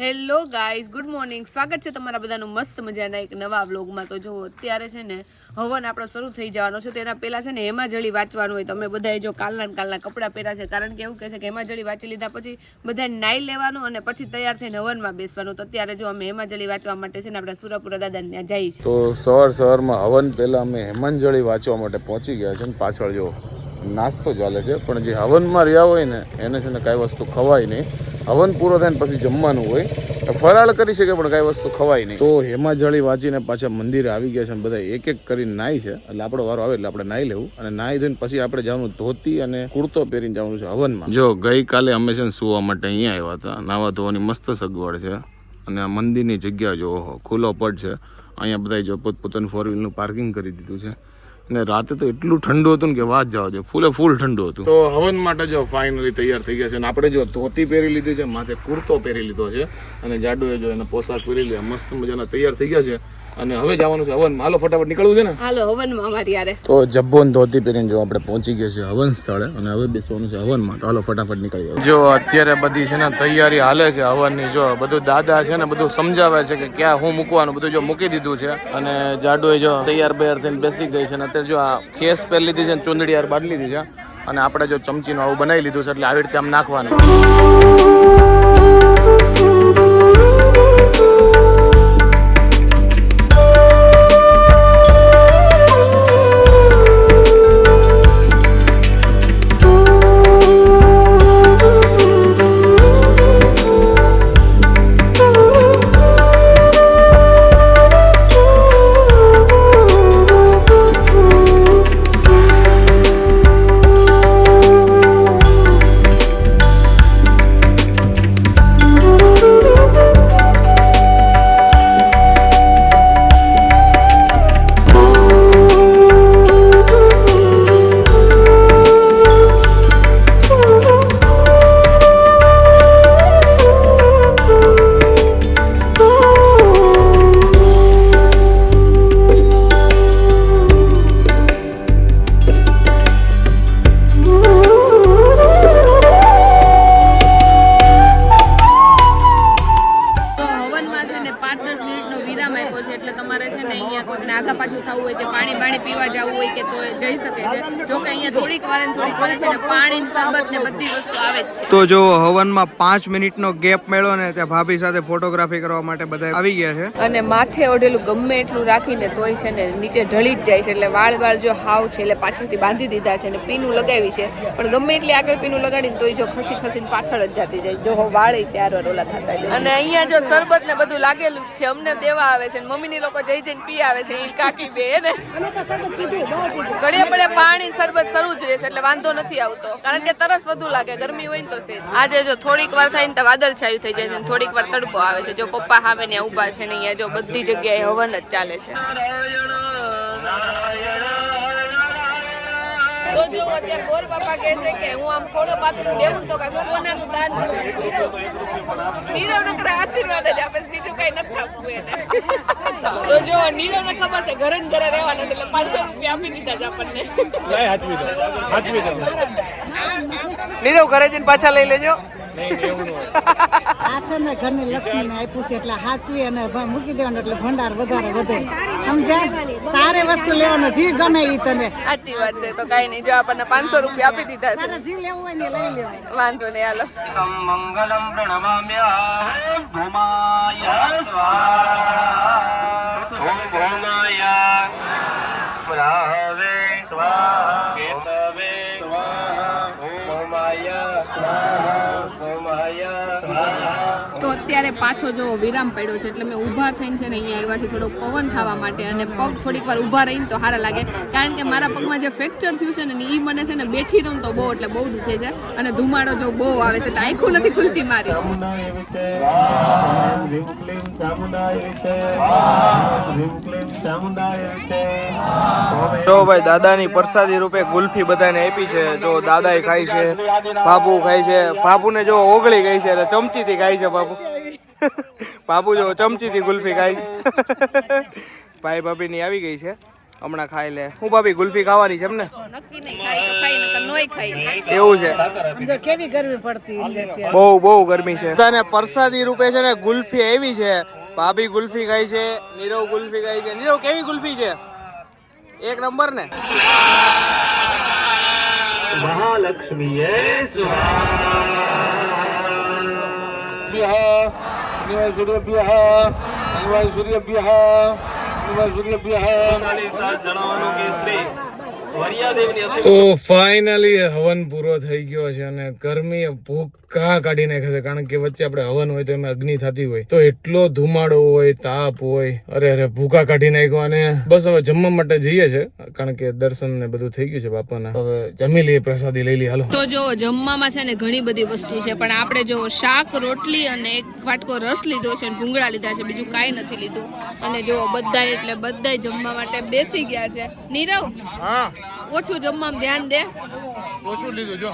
Hello guys good morning સ્વાગત છે તમારા બધાનું મસ્ત મજાના એક નવા વ્લોગમાં તો જો, અત્યારે છે ને હવન આપણો શરૂ થઈ જવાનો છે. તેના પહેલાં છે ને હેમાજળી વાંચવાનું હોય તમે બધાએ જો કાલના કાલના કપડાં પહેર્યા છે. કારણ કે એવું કહે છે કે હેમાજળી વાંચી લીધા પછી બધાએ નાઈ લેવાનું અને પછી તૈયાર થઈને હવનમાં બેસવાનું. તો અત્યારે જો અમે હેમાજળી વાંચવા માટે છે ને આપણે સુરપુરા દાદાને ત્યાં જઈએ છીએ. તો સવાર સવારમાં હવન પહેલાં અમે હેમાંજળી વાંચવા માટે પહોંચી ગયા છે ને પાછળ જો નાસ્તો ચાલે છે. પણ જે હવનમાં રહ્યા હોય ને, એને છે ને કાંઈ વસ્તુ ખવાય નહીં. હવન પૂરો થાય પછી જમવાનું હોય. ફરાળ કરી શકે પણ કાંઈ વસ્તુ ખવાય નહીં. તો હેમાજળી વાંચીને પાછા મંદિરે આવી ગયા છે બધા એક એક કરીને નાહી છે. એટલે આપણો વારો આવે એટલે આપણે નાહી લેવું. અને નાહી ધોઈને પછી આપણે જવાનું ધોતી અને કુર્તો પહેરીને જવાનું છે હવનમાં. જો, ગઈકાલે અમે છે સુવા માટે અહીંયા આવ્યા હતા. નાવા ધોવાની મસ્ત સગવડ છે. અને આ મંદિરની જગ્યા જો, ઓહો, ખુલ્લો પડ છે. અહીંયા બધા જો પોતપોતાનું ફોર વ્હીલનું પાર્કિંગ કરી દીધું છે. અને રાતે તો એટલું ઠંડુ હતું ને કે વાત જવા દે. ફૂલે ફૂલ ઠંડુ હતું. તો હવન માટે જો ફાઇનલી તૈયાર થઈ ગયા છે અને આપણે જો ધોતી પહેરી લીધી છે, માથે કુર્તો પહેરી લીધો છે અને જાડુએ જો એને પોશાક પહેરી લીધા. મસ્ત મજાના તૈયાર થઈ ગયા છે. અને હવે જવાનું છે હવન હાલો ફટાફટ નીકળવું છે ને? હાલો હવનમાં અમારી યારે. તો જબ્બોન ને ધોતી પહેરીને જો આપણે પહોંચી ગયા છે હવન સ્થળે અને હવે બેસવાનું છે હવનમાં. તો હાલો ફટાફટ નીકળી જો અત્યારે બધી છે ને તૈયારી હાલે છે હવનની. જો બધું દાદા છે ને બધું સમજાવે છે કે ક્યાં હું મૂકવાનું બધું જો મૂકી દીધું છે. અને જાડુએ જો તૈયાર બૈયાર થઈને બેસી ગઈ છે અને અત્યારે જો આ ખેસ પહેરી લીધી છે ને ચૂંદડી યાર બાંધી લીધી છે. અને આપણે જો ચમચીનું આવું બનાવી લીધું છે એટલે આવી રીતે આમ નાખવાનું. તો જો હવનમાં પાંચ મિનિટનો ગેપ મેળો ને ત્યાં ભાભી સાથે ફોટોગ્રાફી કરવા માટે બધા આવી ગયા છે. અને માથે ઓઢેલું ગમે એટલું રાખીને તોય છે ને નીચે ઢળી જ જાય છે. એટલે વાળ વાળ જો હાવ છે એટલે પાછળથી બાંધી દીધા છે ને પીનું લગાવી છે. પણ ગમે એટલી આગળ પીનું લગાડીને તોય જો ખસી ખસીને પાછળ જ જતી જાય જો વાળ ત્યાર રોલા ઓલા થતા જાય અને અહીંયા જો શરબત ને બધું લાગેલું છે. અમને દેવા આવે છે ને મમ્મીની લોકો જઈ જઈને પી આવે છે. એ કાકી બે ને. ઘડિયા પડે પાણી ને શરબત શરૂ જ રહેશે એટલે વાંધો નથી આવતો. કારણ કે તરસ વધુ લાગે ગરમી હોય ને તો આજે જો થોડીક વાર થાય ને તો વાદળ છાયું થઈ જાય છે થોડીક વાર તડકો આવે છે. જો પપ્પા સામે ને ઊભા છે ને અહીંયા જો બધી જગ્યાએ હવન જ ચાલે છે. તો જો અત્યારે ગોર બાપા કહે છે કે હું આમ થોડો પાત્ર બેહું તો કાંઈક સોનાનું દાન કરું નીરવ નકર આશીર્વાદ જ આપે બીજું કઈ નથી આપવું એને. તો જો નીરવ ને ખબર છે ઘરે ને ઘરે રહેવાનું એટલે પાંચસો રૂપિયા આપી દીધા આપણને. નીરવ ઘરે જઈને પાછા લઈ લેજો. આ છે ને ઘરની લક્ષ્મીને આપ્યું છે એટલે હાચવી અને મૂકી દેવાનું એટલે ભંડાર વધારે વધે. સમજાય તારે વસ્તુ લેવાનો જી ગમે ઈ તને. સાચી વાત છે તો કાઈ નહીં. જો આપણને પાંચસો રૂપિયા આપી દીધા છે. તારે લેવું હોય ને લઈ લેવાય. વાંધો નહીં હાલો. મંગલમ પ્રણમામ્યા ભૂમાય સોમાય પાછો જો વિરામ પડ્યો છે એટલે મેં ઊભા થઈને છે ને અહીંયા આવ્યા છે થોડોક પવન ખાવા માટે અને પગ થોડીક વાર ઊભા રહીને તો સારા લાગે. કારણ કે મારા પગમાં જે ફ્રેક્ચર થયું છે ને એ મને છે ને બેઠી રહું તો બહુ એટલે બહુ દુખે છે. અને ધુમાડો જો બહુ આવે છે એટલે આંખું નથી ખુલતી મારી. જો ભાઈ દાદાની પ્રસાદી રૂપે ગુલ્ફી બધાને આપી છે. જો દાદાએ ખાય છે બાપુ ખાય છે. બાપુને જો ઓગળી ગઈ છે એટલે ચમચીથી ખાય છે બાપુ. બાપુ જો ચમચીથી ગુલ્ફી ખાય છે. ભાઈ ભાભીની આવી ગઈ છે. હમણાં ખાઈ લે. હું ભાભી ગુલ્ફી ખાવાની છે એમ ને નક્કી નહીં ખાય તો ખાઈ નકર નોય ખાય. એવું છે. જો કેવી ગરમી પડતી છે અત્યારે? બહુ બહુ ગરમી છે. પ્રસાદી રૂપે છે ને ગુલ્ફી એવી છે. ભાભી ગુલ્ફી ખાય છે નીરવ ગુલ્ફી ખાય છે. નીરવ કેવી ગુલ્ફી છે? એક નંબર ને. મહાલક્ષ્મીએ જણાવવાનું કે શ્રી વરિયાદેવની અસી તો ફાઇનલી હવન પૂરો થઈ ગયો છે અને ગરમી ભૂકા કાઢી નાખે છે? કારણ કે વચ્ચે આપણે હવન હોય તો એમાં અગ્નિ થતી હોય. તો એટલો ધુમાડો હોય તાપ હોય. અરે અરે ભૂકા કાઢી નાખ્યો અને બસ હવે જમવા માટે જઈએ છે. કારણ કે દર્શન ને બધું થઈ ગયું છે બાપાના. હવે જમી લઈએ પ્રસાદી લઈ લઈએ. હાલો. તો જો જમવામાં છે ને ઘણી બધી વસ્તુ છે પણ આપણે જો શાક રોટલી અને એક વાટકો રસ લીધો છે અને ભૂંગળા લીધા છે બીજું કાંઈ નથી લીધું. અને જો બધાય એટલે બધાય જમવા માટે બેસી ગયા છે. નીરવ? હા. ઓછું જમવામાં ધ્યાન દે. ઓછું લીધું જો.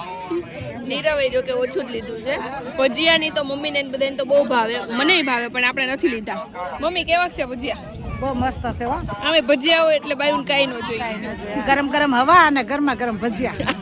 નીરવે જો કે ઓછું જ લીધું છે. ભજીયાની તો મમ્મીને ને બધાને તો બહુ ભાવે. મને ભાવે પણ આપણે નથી લીધા. મમ્મી કેવા છે ભજીયા? બહુ મસ્ત હશે હો. અમે ભજીયા હોય એટલે બાયું કાંઈ ન જોઈએ. ગરમ ગરમ હવા અને ગરમા ગરમ ભજીયા.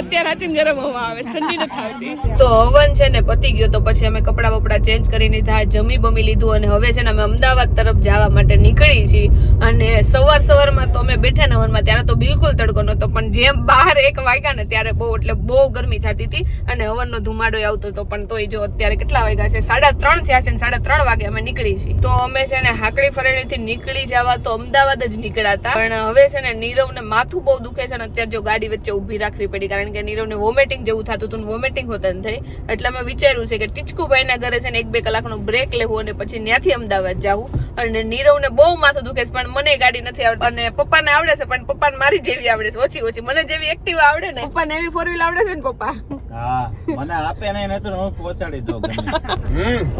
અત્યારે રાતે ગરમ હવા આવે ઠંડી નથી આવતી. તો હવન છે ને પતી ગયો તો પછી અમે કપડા બપડા ચેન્જ કરી લીધા જમી બમી લીધું અને હવે છે ને અમે અમદાવાદ તરફ જવા માટે નીકળી છીએ. અને સવાર સવારમાં તો અમે બેઠા ને હવનમાં ત્યારે તો બિલકુલ તડકો નહોતો પણ જેમ બહાર એક વાગ્યા ને ત્યારે બહુ એટલે બહુ ગરમી થતી હતી. અને હવનનો ધુમાડો આવતો હતો પણ તોય જો અત્યારે કેટલા વાગ્યા છે? સાડા ત્રણ થયા છે ને સાડા ત્રણ વાગે અમે નીકળી છીએ. તો અમે છે ને હાકડી ફરેલીથી નીકળી જવા તો અમદાવાદ જ નીકળ્યા હતા પણ હવે છે ને નીરવને માથું બહુ દુખે છે અને અત્યારે જો ગાડી વચ્ચે ઊભી રાખવી પડી કારણ કે નીરવને વોમિટિંગ જેવું થતું હતું વોમિટિંગ હોતા થઈ એટલે મેં વિચાર્યું છે કે ટીચકુભાઈના ઘરે છે ને એક બે કલાકનો બ્રેક લેવું અને પછી ત્યાંથી અમદાવાદ જવું. અને નીરવને બહુ માથું દુખે છે પણ મને ગાડી નથી આવડતી. અને પપ્પાને આવડે છે પણ પપ્પાને મારી જેવી આવડે છે. ઓછી ઓછી. મને જેવી એક્ટિવા આવડે ને. પપ્પાને એવી ફોર વ્હીલ આવડે છે ને પપ્પા? હા મને આપે ને તો હું પહોંચાડી દઉં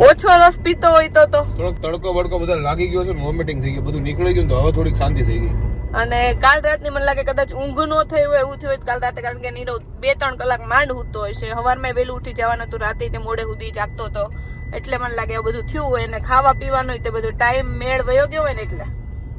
ઓછો રસ પીતો હોય તો તો. થોડોક તડકો બડકો બધા લાગી ગયો છે વોમિટિંગ થઈ ગયું બધું નીકળી ગયું તો હવે થોડીક શાંતિ થઈ ગઈ. અને કાલ રાતની મને લાગે કદાચ ઊંઘ નો થઈ હોય એવું થયું હોય કાલ રાતે કારણ કે નીરવ બે ત્રણ કલાક માંડ ઉઠતો હોય છે. સવારમાં વહેલું ઉઠી જવાનું હતું રાતે તે મોડે સુધી જાગતો હતો. એટલે મને લાગે એવું બધું થયું હોય ને ખાવા પીવાનું તે બધું ટાઈમ મેળ વયો ગયો હોય ને એટલે.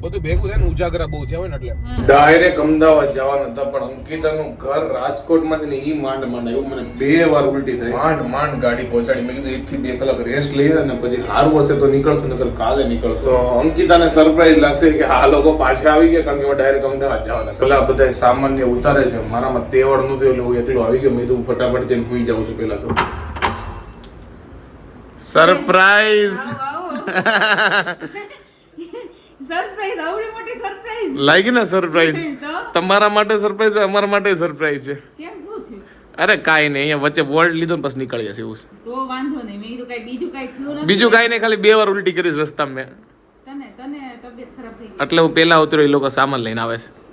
બધું ભેગું થાય ને ઉજાગરા બહુ થયા હોય ને એટલે. ડાયરેક્ટ અમદાવાદ જવાના હતા પણ અંકિતાનું ઘર રાજકોટમાં છે ને ઈ માંડ માંડ આવ્યું. મને બે વાર ઉલટી થઈ. માંડ માંડ ગાડી પહોંચાડી. મેં કીધું એક થી બે કલાક રેસ્ટ લઈએ અને પછી હારું હશે તો નીકળશું નકર કાલે નીકળશું. તો અંકિતાને સરપ્રાઈઝ લાગશે કે આ લોકો પાછા આવી ગયા કારણ કે ડાયરેક્ટ અમદાવાદ જવાના પેલા બધા સામાન્ય ઉતારે છે. મારામાં તેવડ નતું એટલે હું એકલો આવી ગયો. મેં કીધું ફટાફટ જઈને સુઈ જાઉં છું પેલા તો. સરપ્રાઈઝ સરપ્રાઈઝ આવડી મોટી સરપ્રાઈઝ લાગી ને સરપ્રાઈઝ તમારા માટે સરપ્રાઈઝ અમારા માટે સરપ્રાઈઝ છે. છે? અરે કાંઈ નહીં અહીંયા વચ્ચે વોલ્ડ લીધો ને પછી નીકળી જશે એવું છે. તો વાંધો નહીં મેં તો કઈ બીજું કઈ થયું નથી. બીજું કાંઈ નહીં ખાલી બે વાર ઉલટી કરીશ રસ્તામાં મેં. તને તને તબિયત ખરાબ થઈ એટલે હું પેલા ઉતર્યો એ લોકો સામાન લઈને આવે છે.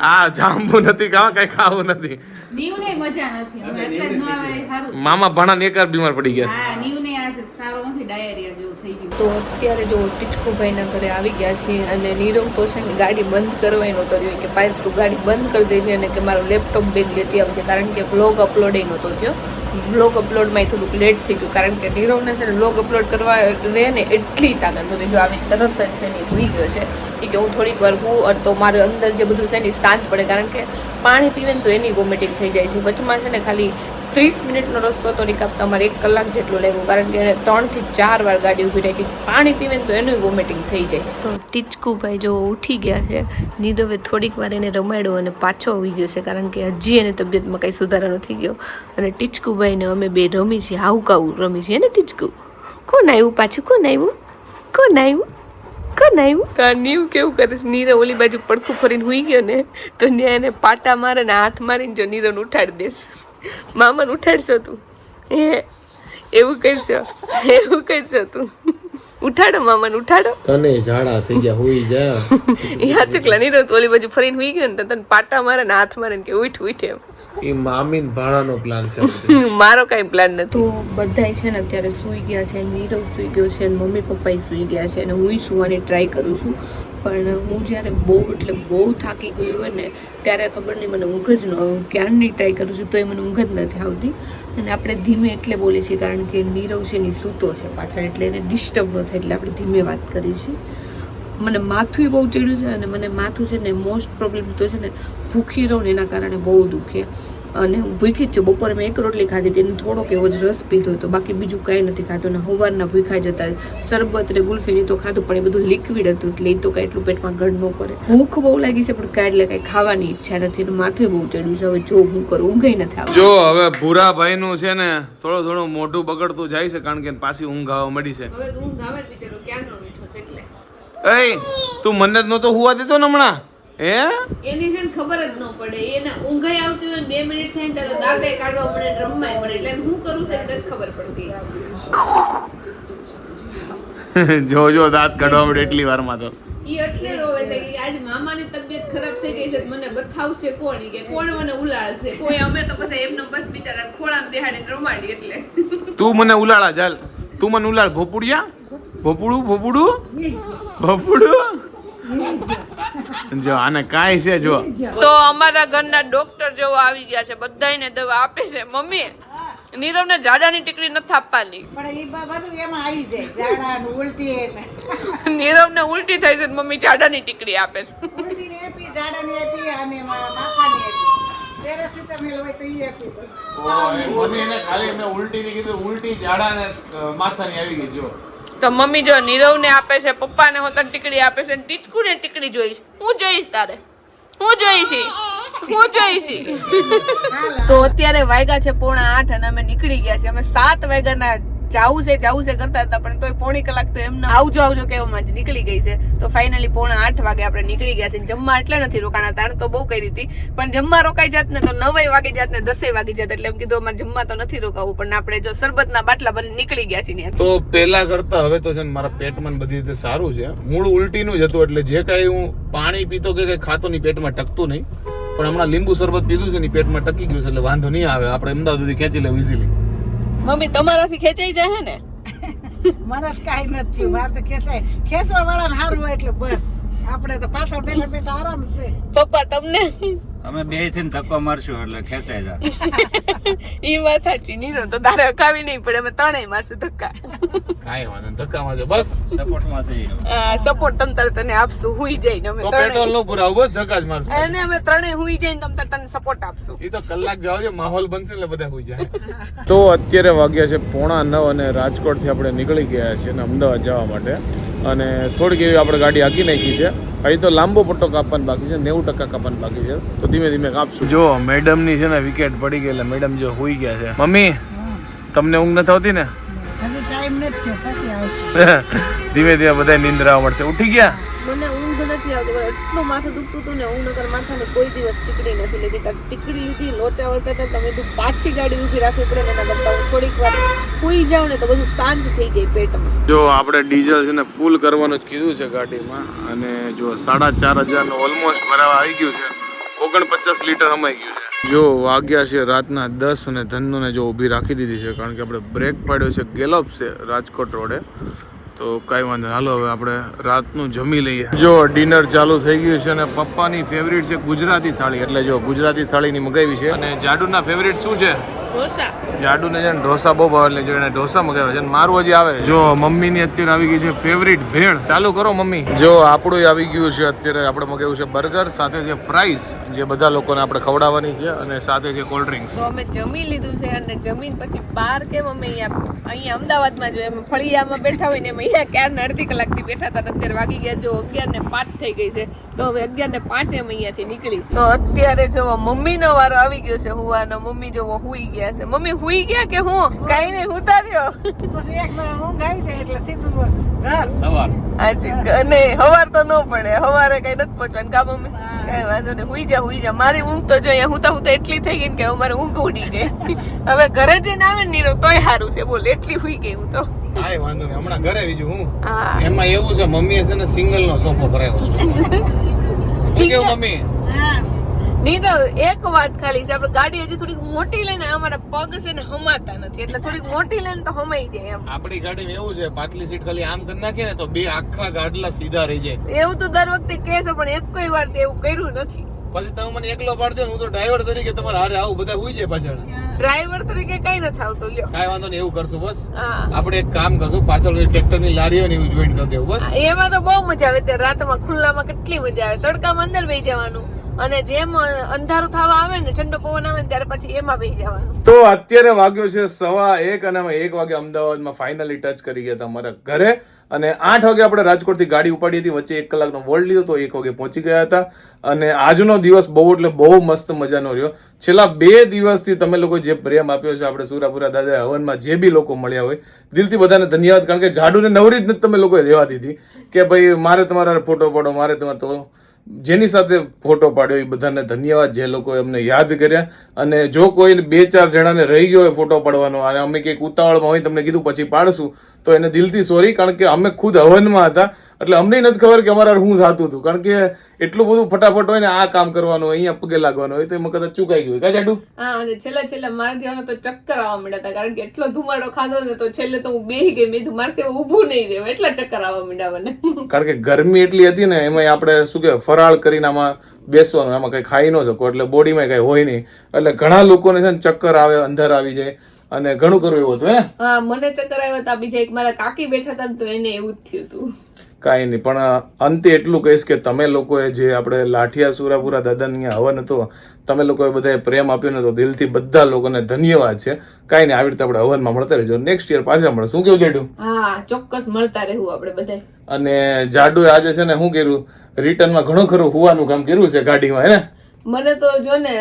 આ જાંબુ નથી ખાવા કઈ ખાવું નથી. નીવ ને મજા નથી. હવે એટલે જ ન આવે એ સારું. મામા ભાણા એક બીમાર પડી ગયા. હા નીવ ને આ સારો નથી ડાયરિયા જેવું થઈ ગયું. તો અત્યારે જો ટીચકુભાઈના ઘરે આવી ગયા છીએ અને નીરવ તો છે ને ગાડી બંધ કરવાનો કર્યો રહ્યો કે ભાઈ તું ગાડી બંધ કરી દેજે અને કે મારો લેપટોપ બેગ લેતી આવજે. કારણ કે વ્લોગ અપલોડ નહોતો થયો. વ્લોગ અપલોડમાં થોડુંક લેટ થઈ ગયું. કારણ કે નીરવને છે ને વ્લોગ અપલોડ કરવા રહે ને એટલી તાકાત હતી જો આવી તરત જ છે ને ભૂઈ ગયો છે. કે હું થોડીક વાર હું તો મારે અંદર જે બધું છે ને શાંત પડે. કારણ કે પાણી પીવે ને તો એની વોમિટિંગ થઈ જાય છે. વચમાં છે ને ખાલી ત્રીસ મિનિટનો રસ્તો તો નીકળતા તમારે એક કલાક જેટલો લાગ્યું કારણ કે એને ત્રણથી ચાર વાર ગાડી ઊભી રાખી પાણી પીવે તો એનું વોમિટિંગ થઈ જાય. તો ટીચકુભાઈ જો ઉઠી ગયા છે નીરવે થોડીક વાર એને રમાડ્યો અને પાછો આવી ગયો છે કારણ કે હજી એને તબિયતમાં કંઈ સુધારો નથી ગયો. અને ટીચકુભાઈને અમે બે રમી છીએ આવકાવું રમી છીએ ને ટીચકુ કોણ આવ્યું પાછું? કોણ આવ્યું? કોણ આવ્યું? કોણ આવ્યું? તો આ નીવ કેવું કરે છે? નીરવ ઓલી બાજુ પડખું ફરીને હુઈ ગયો ને તો ત્યાં એને પાટા મારે ને હાથ મારીને જો નીરવને ઉઠાડી દેશ. મામાને ઉઠાડશો તું. હે? એવું કરશો? એવું કરશો તું. ઉઠાડો મામાને ઉઠાડો. તને ઝાડા થઈ ગયા હોઈ જા. એ ચકલા તો ઓલી બાજુ ફરીને હોઈ ગયો ને તને પાટા મારે ને હાથ મારે ને કે ઉઠ ઉઠ એમ. એ મામીન ભાણાનો પ્લાન છે. મારો કાંઈ પ્લાન નથી. તો બધાય છે ને અત્યારે સૂઈ ગયા છે નીરવ સૂઈ ગયો છે ને મમ્મી પપ્પાએ સૂઈ ગયા છે અને હું સુવાની ટ્રાય કરું છું. પણ હું જ્યારે બહુ, એટલે બહુ થાકી ગઈ હોય ને, ત્યારે ખબર નહીં, મને ઊંઘ જ ન ક્યારની ટ્રાય કરું છું તો એ મને ઊંઘ જ નથી આવતી. અને આપણે ધીમે એટલે બોલીએ છીએ, કારણ કે નીરવ છે ને સૂતો છે પાછળ, એટલે એને ડિસ્ટર્બ ન થાય, એટલે આપણે ધીમે વાત કરીએ છીએ. મને માથું બહુ ચડ્યું છે અને મને માથું છે ને મોસ્ટ પ્રોબ્લેમ તો છે ને ભૂખી રહું ને એના કારણે બહુ દુખે. અને હું ભૂખી જ છું. બપોરે મેં એક રોટલી ખાધી હતી અને થોડોક એવો જ રસ પીધો હતો. બાકી બીજું કાંઈ નથી ખાધું. ને સવારના ભૂખાઈ જતા શરબત ને ગુલ્ફીની તો ખાધું પણ એ બધું લિક્વિડ હતું એટલે એ તો કાંઈ એટલું પેટમાં ગળ ન કરે ભૂખ બહુ લાગી છે પણ કાંઈ એટલે કાંઈ ખાવાની ઈચ્છા નથી. અને માથું બહુ ચડ્યું છે. હવે જો હું કરું ઊંઘ નથી આવતી. જો હવે ભૂરા ભાઈ નું છે ને થોડું થોડું મોઢું બગડતું જાય છે કારણ કે પાછી ઊંઘ આવવા મળી છે. હવે તો ઊંઘ આવે જ બિચારો ક્યારનો મીઠો છે એટલે? એય તું મને જ નહોતો હુવા દીધો ને હમણાં? હે? એની છે ને ખબર જ ન પડે. એને ઊંઘાઈ આવતી હોય બે મિનિટ થાય ને તો દાંતે કાઢવા મળે રમવાય મળે. એટલે હું કરું છે ખબર પડતી. જો જો દાંત કાઢવા મળે એટલી વારમાં તો. ઈ એટલે રોવે છે કે આજ મામાની તબિયત ખરાબ થઈ ગઈ છે તો મને બતાવશે કોણ? કે કોણ મને ઉલાળશે? કોઈ અમે તો પછી એમને બસ બિચારા ખોળામાં બેહાડીને રમાડી એટલે. તું મને ઉલાળા ચાલ. તું મને ઉલાળ. ભોપુડિયા? ભોપુડું ભોપુડું? ભોપુડું? જો આને કાંઈ છે જો તો અમારા ઘરના ડોક્ટર જેવો આવી ગયા છે બધાને દવા આપે છે. મમ્મી નીરવને જાડાની ટીકડી નથી આપવાની. પણ એ બધું એમાં આવી જાય ઝાડા ને ઉલટી ને ઉલટી થઈ છે ને મમ્મી જાડાની ટીકડી આપે છે. ઉલટી ને આપી ઝાડા ની આપી અને મા- માથાની આપી. પેરાસિટામોલ હોય તો એ આપી. મને ખાલી મેં ઉલટી ની કીધું ઉલટી જાડા ને માથાની આવી ગઈ જો તો મમ્મી જો નીરવને આપે છે, પપ્પાને હોતન ટીકડી આપે છે ટીચકુને ટીકડી જોઈશ. હું જોઈશ તારે? હું જોઈશ હું જોઈશ તો અત્યારે વાગ્યા છે પોણા આઠ અને અમે નીકળી ગયા છે અમે સાત વાગ્યાના જાવું છે જાવું છે કરતા હતા પણ તોય પોણી કલાક તો એમને આવજો આવજો કહેવામાં જ નીકળી ગઈ છે. તો ફાઇનલી પોણા આઠ વાગે આપણે નીકળી ગયા છે જમવા એટલે નથી રોકાણા, તાણ તો બહુ કરી હતી. પણ જમવા રોકાઈ જાત ને તો નવાઈ વાગી જાત ને દસે વાગી જાત, એટલે એમ કીધું અમારે જમવા તો નથી રોકાવું. પણ આપણે જો શરબતના બાટલા ભરી નીકળી ગયા છીએ. તો પેલા કરતા હવે તો છે ને મારા પેટમાં બધી રીતે સારું છે. મૂળ ઉલટીનું જ હતું, એટલે જે કાંઈ હું પાણી પીતો કે કંઈ ખાતો નહીં, પેટમાં ટકતું નહીં. પણ હમણાં લીંબુ શરબત પીધું છે ને પેટમાં ટકી ગયું છે, એટલે વાંધો નહીં આવે. આપણે અમદાવાદ સુધી ખેંચી લેવું ઇઝીલી મમ્મી તમારાથી ખેંચાઈ જાય ને? મને કાંઈ નથી થયું. મારે તો ખેંચાય. ખેંચવા વાળા સારું હોય એટલે બસ. આપણે તો પાછળ બેઠા બેઠા આરામ છે. પપ્પા તમને? અમે બે થઈને ધક્કો મારશું એટલે ખેંચાઈ જાય ઈ વાત સાચી નીરો તો તારે અકાવી નહીં પડે અમે ત્રણેય મારશું ધક્કા. કાંઈ વાંધો ધક્કા માં બસ. સપોર્ટમાં છે સપોર્ટ તમ તારે તને આપશું હુઈ જઈને અમે તો પેટ્રોલ નો પુરાવું બસ ધક્કા જ મારશું. એને અમે ત્રણેય હુઈ જઈને તમ તારે તને સપોર્ટ આપશું. એ તો કલાક જાવ છે માહોલ બનશે એટલે બધા હોઈ જાય. તો અત્યારે વાગ્યા છે પોણા નવ અને રાજકોટથી આપણે નીકળી ગયા છે ને અમદાવાદ જવા માટે. અને થોડીક એવી આપણે ગાડી આખી નાખી છે. અહીં તો લાંબો પટ્ટો કાપવાનો બાકી છે નેવું ટકા કાપવાનું બાકી છે. તો ધીમે ધીમે કાપશું. જો મેડમની છે ને વિકેટ પડી ગઈ એટલે મેડમ જો હોઈ ગયા છે. મમ્મી તમને ઊંઘ નથી આવતી ને? ધીમે ધીમે બધા નિંદ્રા મળશે. ઉઠી ગયા? નથી આવતી, પણ એટલું માથું દુખતું હતું ને, હું નગર માથાને કોઈ દિવસ ટીકડી નથી લીધી. કારણ ટીકડી લીધી, લોચા વળતા હતા તમે તું પાછી ગાડી ઊભી રાખવી પડે ને, એના કરતા થોડીક વાર સુઈ જાવ ને, તો બધું શાંત થઈ જાય પેટમાં. જો આપણે ડીઝલ છે ને ફૂલ કરવાનું જ કીધું છે ગાડીમાં. અને જો સાડા ચાર હજારનું ઓલમોસ્ટ ભરાવા આવી ગયું છે. ઓગણપચાસ લીટર હમાઈ ગયું છે. જો વાગ્યા છે રાતના દસ અને ધનુને જો ઊભી રાખી દીધી છે, કારણ કે આપણે બ્રેક પાડ્યો છે, ગેલોપ છે રાજકોટ રોડે. તો કાંઈ વાંધો. હાલો, હવે આપણે રાતનું જમી લઈએ. જો, ડિનર ચાલુ થઈ ગયું છે અને પપ્પાની ફેવરિટ છે ગુજરાતી થાળી. એટલે જો ગુજરાતી થાળીની મગાવી છે. અને જાડુના ફેવરિટ શું છે? જાડુને છે ને ઢોસા બહુ ભાવે એટલે જો એને ઢોસા મગાવ્યા છે. મારું હજી આવે જો મમ્મીની અત્યારે આવી ગઈ છે ફેવરિટ ભેળ. ચાલુ કરો મમ્મી. જો આપણું આવી ગયું છે અત્યારે આપણે મગાવ્યું છે બર્ગર સાથે છે ફ્રાઈઝ જે બધા લોકોને આપણે ખવડાવવાની છે અને સાથે છે કોલ્ડ ડ્રિંક્સ તો અમે જમી લીધું છે અને જમીન પછી બાર કેમ અમે અહીંયા અહીંયા અમદાવાદમાં જો એમ ફળિયામાં બેઠા હોય ને એમ અહીંયા ક્યારના અડધી કલાકથી બેઠા હતા અત્યારે વાગી ગયા જો અગિયાર ને પાંચ થઈ ગઈ છે. તો હવે અગિયાર ને પાંચે એમ અહીંયાથી નીકળી તો અત્યારે જો મમ્મીનો વારો આવી ગયો છે હુવાનો મમ્મી જો હુઈ ગયા. છે. મમ્મી હુઈ ગયા કે હું? કઈ નહીં ઉતાર્યો નહીં હવાર. તો ન પડે. હવારે કઈ નથી પહોંચવાનું. કા મમ્મી? કઈ વાંધો નહીં. હુઈ જા હુઈ જા. મારી ઊંઘ તો જો અહીંયા હુતા હુતા એટલી થઈ ગઈ ને કે અમારે મારે ઊંઘ ઉડી ગઈ. હવે ઘરે જઈને આવે ને નીરવ તોય સારું છે. બોલ એટલી હુઈ ગઈ હું તો. કાંઈ વાંધો નહીં. હમણાં ઘરે બીજું હું? હા. એમાં એવું છે મમ્મીએ છે ને સિંગલ નો સોફો કરાવ્યો છે. શું કેવું મમ્મી? હા નીરવ એક વાત ખાલી છે આપણે ગાડી હજી થોડીક મોટી લઈને અમારા પગ છે ને હમાતા નથી એટલે થોડીક મોટી લઈને તો હમાઈ જાય એમ. આપણી ગાડીમાં એવું છે પાતલી સીટ ખાલી આમ કરી નાખીએ ને તો બે આખા ગાડલા સીધા રહી જાય. એવું તો દર વખતે કહે છે પણ એક કોઈ વાર તો એવું કર્યું નથી. પછી તમે મને એકલો પાડજો ને હું તો ડ્રાઈવર તરીકે તમારે હારે આવું બધા હુઈ જાય પાછળ. ડ્રાઈવર તરીકે કઈ નથી આવતું લ્યો. કઈ વાંધો નહીં એવું કરશું બસ. હા. આપણે એક કામ કરશું પાછળ ટ્રેક્ટરની લારીઓ ને એવું જોઈન કરી દેવું બસ. એમાં તો બહુ મજા આવે ત્યારે રાતમાં ખુલ્લામાં કેટલી મજા આવે તડકામાં અંદર બેસી જવાનું. અને જેમ અંધારું થવા આવે ને, ઠંડો પવન આવે ત્યારે પછી એમાં બેસી જવાનું. તો અત્યારે વાગ્યો છે સવા એક અને અમે એક વાગે અમદાવાદમાં ફાઇનલી ટચ કરી ગયા હતા અમારા ઘરે. અને આઠ વાગે આપણે રાજકોટથી ગાડી ઉપાડી હતી, વચ્ચે એક કલાકનો વોલ્ડ લીધો તો એક વાગે પહોંચી ગયા હતા. અને આજનો દિવસ બહુ એટલે બહુ મસ્ત મજાનો રહ્યો. છેલ્લા બે દિવસથી તમે લોકો જે પ્રેમ આપ્યો છે, આપણે સુરાપુરા દાદા હવનમાં જે બી લોકો મળ્યા હોય, દિલથી બધાને ધન્યવાદ. કારણ કે જાડુને નવરી જ નથી તમે લોકોએ રહેવા દીધી કે ભાઈ, મારે તમારા ફોટો પડો, મારે તમારે તો જેની સાથે ફોટો પાડ્યો એ બધાને ધન્યવાદ જે લોકોએ અમને યાદ કર્યા. અને જો કોઈ બે ચાર જણાને રહી ગયો હોય ફોટો પાડવાનો, અને અમે કંઈક ઉતાવળમાં હોય તમને કીધું, પછી પાડશું, તો એને દિલથી સોરી કારણ કે અમે ખુદ હવનમાં હતા. એટલે અમને નથી ખબર કે અમારા શું થતું હતું. કારણ કે એટલું બધું ફટાફટ હોય ને આ કામ કરવાનું હોય અહીંયા પગે લાગવાનું હોય તો એમાં કદાચ ચૂકાઈ ગયું કા હા અને છેલ્લા છેલ્લા મારા જેવાનો તો ચક્કર આવવા માંડ્યા હતા. કારણ કે એટલો ધુમાડો ખાધો ને તો છેલ્લે તો હું બેહી ગઈ. મેં મારથી ઊભું નહીં રહ્યો એટલા ચક્કર આવવા માંડ્યા મને. કારણ કે ગરમી એટલી હતી ને એમાં આપણે શું કે ફરાળ કરીને આમાં બેસવાનું આમાં કંઈ ખાઈ ન શકો. એટલે બોડીમાં કંઈ હોય નહીં. એટલે ઘણા લોકોને છે ને ચક્કર આવે અંધાર આવી જાય અને ઘણું કરવું એવું હતું હે? હા મને ચક્કર આવ્યા હતા બીજા એક મારા કાકી બેઠા હતા તો એને એવું જ થયું હતું. કાંઈ નહીં. પણ અંતે એટલું કહીશ કે તમે લોકોએ જે આપણે લાઠિયા સુરાપુરા દાદાની હવન હતો તમે લોકોએ બધાએ પ્રેમ આપ્યો ને તો દિલથી બધા લોકોને ધન્યવાદ છે. કાંઈ નહીં આવી રીતે આપણે હવનમાં મળતા રહેજો. નેક્સ્ટ યર પાછા મળે શું કેવું જેડું? હા ચોક્કસ મળતા રહેવું આપણે બધા અને જાડુએ આજે છે ને શું કર્યું? રિટર્નમાં ઘણું ખરું હોવાનું કામ કર્યું છે ગાડીમાં હે ને? મને તો જો ને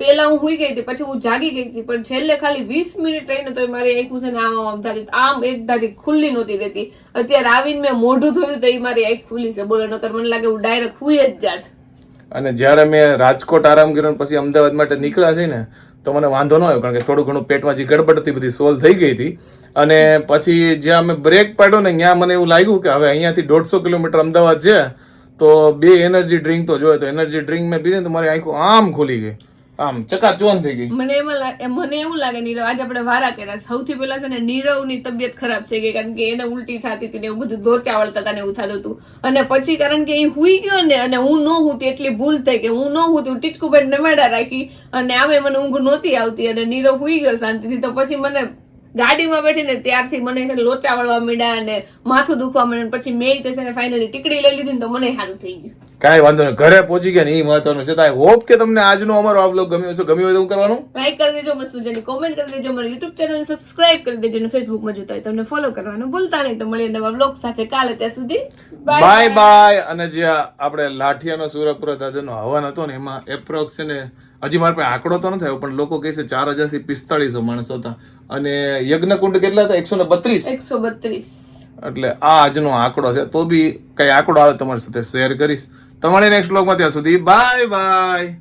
પેલા હું હોઈ ગઈ હતી, પછી હું જાગી ગઈ હતી, પણ છેલ્લે ખાલી વીસ મિનિટ રહીને તો મારી આંખું છે ને આમ આમ થતી આમ એક ધારી ખુલ્લી નહોતી રહેતી. અત્યારે આવીને મેં મોઢું થયું તો એ મારી આંખ ખુલ્લી છે. બોલો, નકર મને લાગે હું ડાયરેક્ટ હુઈ જ જાત. અને જ્યારે મેં રાજકોટ આરામ કર્યો પછી અમદાવાદ માટે નીકળ્યા છે ને, તો મને વાંધો ન આવ્યો, કારણ કે થોડું ઘણું પેટમાં જે ગડબડ હતી, બધી સોલ્વ થઈ ગઈ હતી. અને પછી જ્યાં અમે બ્રેક પાડ્યો ને, ત્યાં મને એવું લાગ્યું કે હવે અહીંયાથી દોઢસો કિલોમીટર અમદાવાદ છે, તો બે એનર્જી ડ્રિંક તો જોઈએ તો એનર્જી ડ્રિંક મેં પીધી તો મારી આંખો આમ ખુલી ગઈ. આમ ચકાચોન થઈ ગઈ. મને એમ મને એવું લાગે નીરવ, આજે આપણે વારા કર્યા. સૌથી પહેલા છે ને નીરવની તબિયત ખરાબ થઈ ગઈ કારણ કે એને ઉલટી થતી હતી ને એવું બધું દોચા વળતા હતા ને એવું થતું હતું. અને પછી કારણ કે એ હુઈ ગયો ને અને હું ન હુતી એટલી ભૂલ થઈ કે હું ન હું ટીચકુ બેન નમેડા રાખી અને આમે મને ઊંઘ નહોતી આવતી અને નીરવ હુઈ ગયો શાંતિથી. તો પછી મને ગાડીમાં બેઠીને ત્યારથી મને છે લોચા વળવા માંડ્યા અને માથું દુખવા માંડ્યું પછી મેં તે છે ને ફાઇનલી ટીકડી લઈ લીધી ને તો મને સારું થઈ ગયું. કાંઈ વાંધો નહીં. ઘરે પહોંચી ગયા ને એ મહત્વનું છે. તો આઈ હોપ કે તમને આજનો અમારો આ બ્લોગ ગમ્યો હશે. ગમ્યો હોય તો કરવાનું? લાઈક કરી દેજો મસ્ત મજાની કોમેન્ટ કરી દેજો મારી યુટ્યુબ ચેનલ સબસ્ક્રાઇબ કરી દેજો અને ફેસબુકમાં જોતા હોય તમને ફોલો કરવાનું ભૂલતા નહીં. તો મળીએ નવા બ્લોગ સાથે કાલે. ત્યાં સુધી બાય બાય અને જે આપણે લાઠિયાનો સુરપુરા દાદાનો હવન હતો ને એમાં એપ્રોક્સ ને હજી મારા પાસે આંકડો તો ન થયો પણ લોકો કહે છે ચાર હજારથી પિસ્તાળીસો માણસો હતા. અને યજ્ઞકુંડ કેટલા હતા? એકસો ને બત્રીસ? એકસો બત્રીસ. એટલે આ આજનો આંકડો છે. તો બી કઈ આંકડો આવે તમારી સાથે શેર કરીશ. તમારી નેક્સ્ટ બ્લોગમાં ત્યાં સુધી બાય બાય